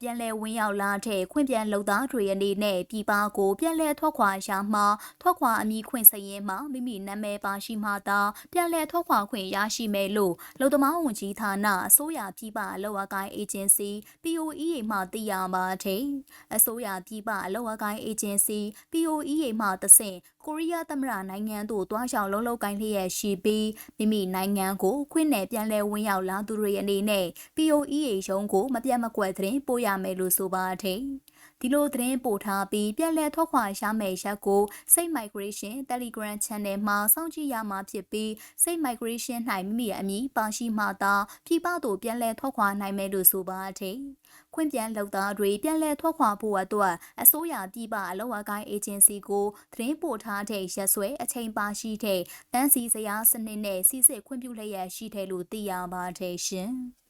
ပြန်လည်ဝင်ရောက်လာတဲ့ခွင့်ပြန်လုံသားတွေအနေနဲ့ပြည်ပကိုပြန်လည်ထွက်ခွာရာမှာထွက်ခွာအမည်ခွင့်စရင်မှာမိမိနာမည်ပါရှိမှသာပြန်လည်ထွက်ခွာခွင့်ရရှိမယ်လို့လုံသမားဝန်ကြီးဌာနအစိုးရပြည်ပအလုပ်အကိုင်းအေဂျင်စီ POEA မှသိရပါတယ်။အစိုးရပြည်ပအလုပ်အကိုင်းအေဂျင်စီ POEA မှတဆင့်ကိုရီးယားသမ္မတနိုင်ငံသို့တွားရောက်လုံးလုံးကိုင်းလျက်ရှိပြီးမိမိနိုင်ငံကိုခွင့်နဲ့ပြန်လည်ဝင်ရောက်လာသူတွေအနေနဲ့ POEA ရုံးကိုမပြတ်မကွက်သတင်းပို့ရမယ်လို့ဆိုပါတယ်။ ဒီလိုသတင်းပို့ထားပြီးပြန်လည်ထွက်ခွာရမယ့်ရက်ကိုစိတ် migration Telegram channel မှာစောင့်ကြည့်ရမှာဖြစ်ပြီးစိတ် migration ၌မိမိရဲ့အမည်ပါရှိမှသာပြည်ပသို့ပြန်လည်ထွက်ခွာနိုင်မယ်လို့ဆိုပါတယ်။ခွင့်ပြန်လုပ်သားတွေပြန်လည်ထွက်ခွာဖို့အတွက်အစိုးရပြည်ပအလုပ်အကိုင်းအေဂျင်စီကိုသတင်းပို့ထားတဲ့ရက်စွဲအချိန်ပါရှိတဲ့တန်းစီစရာစနစ်နဲ့စီစစ်ခွင့်ပြုလျက်ရှိတယ်လို့သိရပါတယ်ရှင်။